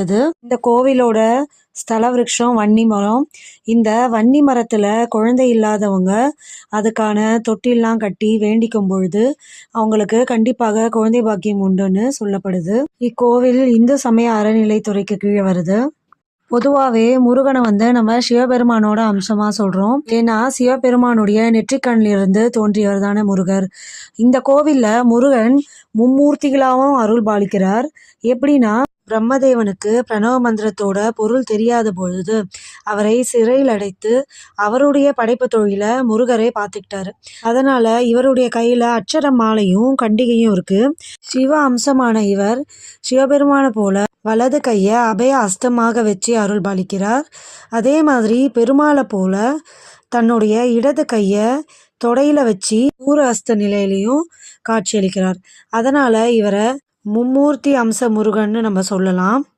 சொல்லப்பட்டது இந்த கோவிலோட ஸ்தல விருட்சம் வன்னி மரம். இந்த வன்னி மரத்துல குழந்தை இல்லாதவங்க அதுக்கான தொட்டிலாம் கட்டி வேண்டிக்கும் பொழுது அவங்களுக்கு கண்டிப்பாக குழந்தை பாக்கியம் உண்டுன்னு சொல்லப்படுது. இக்கோவில் இந்து சமய அறநிலைத்துறைக்கு கீழே வருது. பொதுவாகவே முருகனை வந்து நம்ம சிவபெருமானோட அம்சமா சொல்றோம். ஏன்னா சிவபெருமானுடைய நெற்றிக்கண்ணிலிருந்து தோன்றியவர் தானே முருகர். இந்த கோவில்ல முருகன் மும்மூர்த்திகளாகவும் அருள் பாலிக்கிறார். எப்படின்னா பிரம்மதேவனுக்கு பிரணவ மந்திரத்தோட பொருள் தெரியாத பொழுது அவரை சிறையில் அடைத்து அவருடைய படைப்பு தொழிலை முருகரே பார்த்துக்கிட்டாரு. அதனால இவருடைய கையில அச்சர மாலையும் கண்டிகையும் இருக்கு. சிவ அம்சமான இவர் சிவபெருமானை போல வலது கையை அபய அஸ்தமாக வச்சு அருள் பாலிக்கிறார். அதே மாதிரி பெருமாளை போல தன்னுடைய இடது கையை தொடையில வச்சு ஊர அஸ்த நிலையிலையும் காட்சியளிக்கிறார் அதனால இவரை மும்மூர்த்தி அம்ச முருகன்னு நம்ம சொல்லலாம்.